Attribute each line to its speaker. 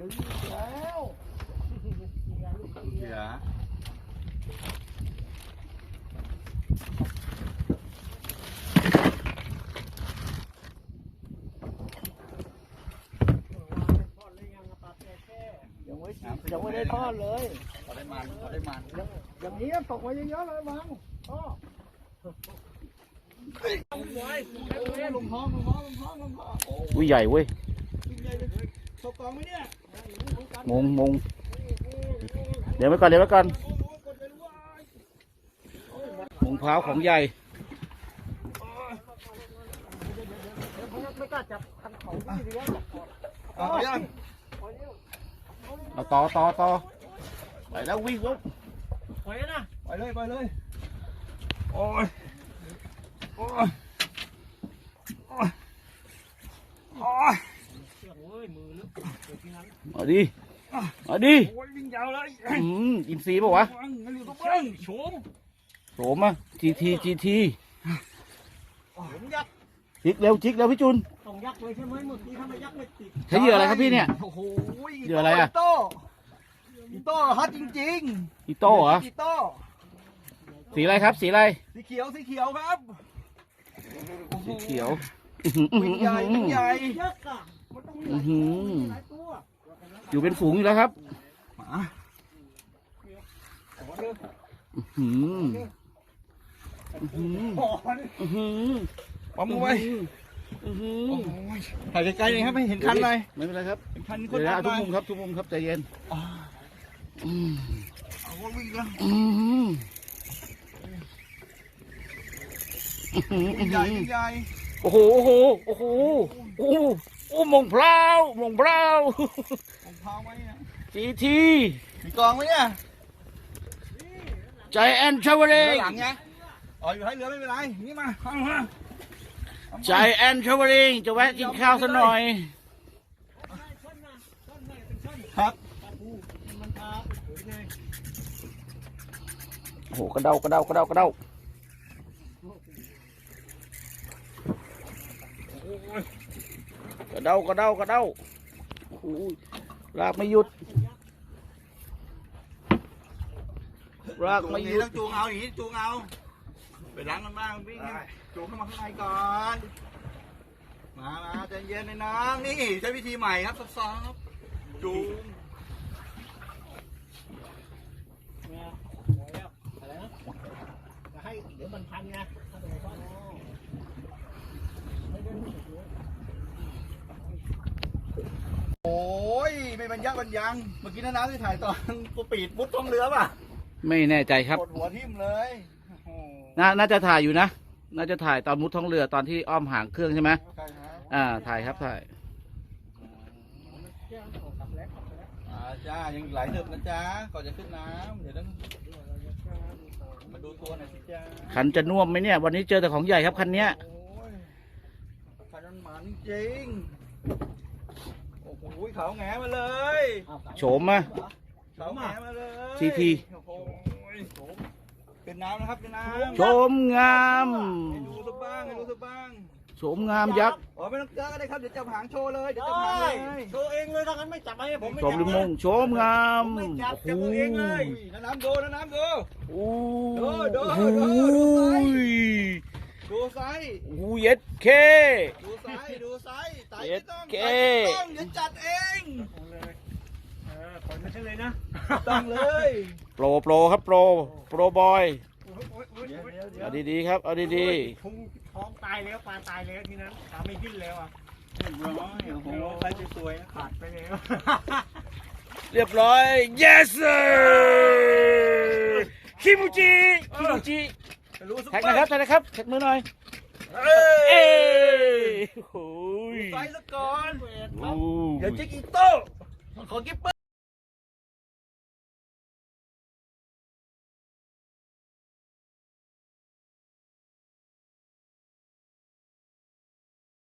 Speaker 1: ดึงแล้ว
Speaker 2: เหลือ
Speaker 1: ยังไม่ยังไม่ได้ทอดเลย
Speaker 2: พอได้มันพอได้มัน
Speaker 1: ยังอย่างนี้ตกมาเยอะๆเลยมังพ่อหลงท้องลงท้องลงท้องลงท้อง
Speaker 3: อุ้ยใหญ่เว้ย
Speaker 1: ตกกองไหมเนี่ย
Speaker 3: งงงงเดี๋ยวไว้ก่อนเดี๋ยวไว้ก่อนมงพร้าวของใหญ่
Speaker 1: ไม่กล้าจับคันของพี่ดีกว่า
Speaker 2: เอายัง
Speaker 3: เอาต่อต่อต่อไปแล้ววิ่งแล้ว
Speaker 1: ไปนะ
Speaker 2: ไปเลยไปเลยโอ้ยโอ้ยโอ้ยโอ้ย
Speaker 1: โอ้ยมือลึก
Speaker 3: เอาดิเอาดิ
Speaker 2: โอ้ยวิ่งยาวเลย
Speaker 3: อืมอินซีย์ป่าวะ
Speaker 2: วังมันอยู่ตรงนั้นโฉม
Speaker 3: โสมอะจีทีจีที
Speaker 1: ผมยักษ์
Speaker 3: จิกเร็วจิกเร็วพี่จุน
Speaker 1: ต้องยักษ์เลยใช่ไหมเมื่อกี้ทำไมยักษ์ไม่ติด
Speaker 3: ใช้เหยื่ออะไรครับพี่เนี่ย
Speaker 2: โอ้โห
Speaker 3: เหยื่ออะไรอะ
Speaker 2: อีโต้อีโต้ฮัทจริง
Speaker 3: อี
Speaker 2: ๆ
Speaker 3: โต้เหรอ
Speaker 2: อีโต้
Speaker 3: สีอะไรครับ สีอะไร
Speaker 2: สีเขียวสีเขียวครับโอ้โห
Speaker 3: สีเขียว
Speaker 2: วิ่งใหญ่วิ่งใหญ่
Speaker 1: ยักษ์อะมันต้องมี
Speaker 3: อื้อหือ
Speaker 1: หลายตัว
Speaker 3: อยู่เป็นฝูงอยู่แล้วครับ
Speaker 2: หมา
Speaker 3: อื้อหืออื้อหือ
Speaker 2: โอ้ย
Speaker 3: อื้อหือ
Speaker 2: ปั๊มมือไว้
Speaker 3: อื้อหือ
Speaker 2: โอ้ยถ่ายไกลๆหน่อยครับให้เห็นคันเลย
Speaker 3: ไม่เป็นไรครับ
Speaker 2: เห็นคันค
Speaker 3: เดี๋ย
Speaker 2: น
Speaker 3: ว
Speaker 2: ตั
Speaker 3: นะ
Speaker 2: ด
Speaker 3: ทุก
Speaker 2: หน่อย
Speaker 3: มุมครับทุกมุมครับใจเย็น
Speaker 2: อ๋อ
Speaker 3: อืม
Speaker 2: เอาว่าวิ่งแล้ว
Speaker 3: อืมอื้อหือ
Speaker 2: วิ่งใหญ่วิ่งใหญ่
Speaker 3: โอ้โห โอ้โห โอ้โห โอ้โหโอ้มงพร้าวมงพร้าว
Speaker 2: ผมพาไว้เนี่ย
Speaker 3: จีที
Speaker 2: มีกองไหมเนี่ย
Speaker 3: ใจแอนชาวเร
Speaker 2: เรืองหลังไงอ๋ออยู่ท้ายเรือไม่เป็นไร นี่มาเอามา
Speaker 3: ใจแอนชาวเรงจะแวะกินข้าวสักหน่อย
Speaker 2: ครับ
Speaker 3: โอ้โหกระเดากระเดากระเดากระเดา ระเดากระเดากระเดาโอ้โหลากไม่หยุดลาก
Speaker 2: จูง
Speaker 3: ไม่
Speaker 2: ห
Speaker 3: ห
Speaker 2: นี
Speaker 3: ยุด
Speaker 2: ต้องจูงเอาหนีจูงเอาไปล้างกันบ้างวิ่งจูงเข้ามาข้างในก่อนมามาใจเย็นเลยน้องนี่ใช้วิธีใหม่ครับซอฟๆจูง
Speaker 1: เนี่ยโอ้ยอะไรนะจะให้เดี๋ยวมันพันไงถ้าเป็นข้อโน้ไม่ได้รู้สึกเลย
Speaker 2: โอ้ยไม่ บรรยักบรรยัง เมื่อกี้น้าน้ำที่ถ่ายตอนกูปีดมุดท้องเรือป่ะ
Speaker 3: ไม่แน่ใจครับ
Speaker 2: กดหัวทิ่มเลยโอ้โห
Speaker 3: น่าน่าจะถ่ายอยู่นะ น่าจะถ่ายตอนมุดท้องเรือตอนที่อ้อมหางเครื่องใช่ไหม
Speaker 2: ใช่ครับ
Speaker 3: อ่า ถ่ายครับถ่าย
Speaker 2: อ่าจ้ายังหลายเถิบนะจ๊ะก่อนจะขึ้นน้ำเดี๋ยวต้องมาดูตัวหน่อยสิจ้า
Speaker 3: คันจะน่วมไหมเนี่ย วันนี้เจอแต่ของใหญ่ครับคันเนี้ย
Speaker 2: โอ้ยคันมันหมันจริงโอ้โหเขาแงมาเลย
Speaker 3: โฉมมา
Speaker 2: เขาแงมาเลย
Speaker 3: ทีที
Speaker 2: โอ้โหเป็นน้ำนะครับเป็นน้ำ
Speaker 3: โฉมงาม
Speaker 2: ให้ดูสักบ้างให้ดูสักบ้าง
Speaker 3: โฉมงามยักษ์
Speaker 2: อ๋อไม่ต้องเจอก็ได้ครับเดี๋ยวจับหางโชว์เลยเดี๋ยวจับหางเลย
Speaker 1: โชว์เองเลยถ้างั้นไม่จับให้ผมไม่
Speaker 3: โฉม
Speaker 1: จับ
Speaker 3: ลิมงโฉมงาม
Speaker 1: ไม่จับ
Speaker 3: โอ้
Speaker 1: จับ
Speaker 3: โห
Speaker 1: ตัวเองเลย
Speaker 2: น้ำน้ำดูน้ำน้ำดู
Speaker 3: โอ้
Speaker 2: ดู
Speaker 3: โห
Speaker 2: ดูดูดูไซส์ดูไซส์
Speaker 3: โอ้โหเย็ดเค
Speaker 2: ดูไซส์ดูไซส์ไต่
Speaker 3: เย็
Speaker 2: ไม่
Speaker 3: ด
Speaker 2: ต้อง
Speaker 3: เก้
Speaker 2: ไต่ไม่ต้องเดี๋ยวจัดเอง
Speaker 1: เออปล่อยไม่ใช่เลยนะ
Speaker 2: ต้องเลย
Speaker 3: โปรโปรครับโปรโปรบอย
Speaker 1: โอ้ยโอ้ยโอ้ยโอ้ย
Speaker 3: เอาดีๆครับเอาดี
Speaker 1: พุงท้องตายแล้วปลาตายแล้วที่นั้นตาไม่ดิ้นแล้วอะ
Speaker 2: เรียบร้อยโอ้โหไซส์สวยๆนะ
Speaker 1: ขาดไปแล้ว
Speaker 3: ๆเรียบร้อย yes sir คิมูจิคิมูจิ
Speaker 2: รู้สึก
Speaker 3: แท็กนะครับแท็กนะครับแท็กมือหน่อย
Speaker 2: เอ้
Speaker 3: เอ้
Speaker 2: ย
Speaker 3: โอ้ย
Speaker 2: ไซส์ละก่อน
Speaker 3: โอ้
Speaker 2: เดี๋ยวจิกอีโต้ ของกิปเปอร์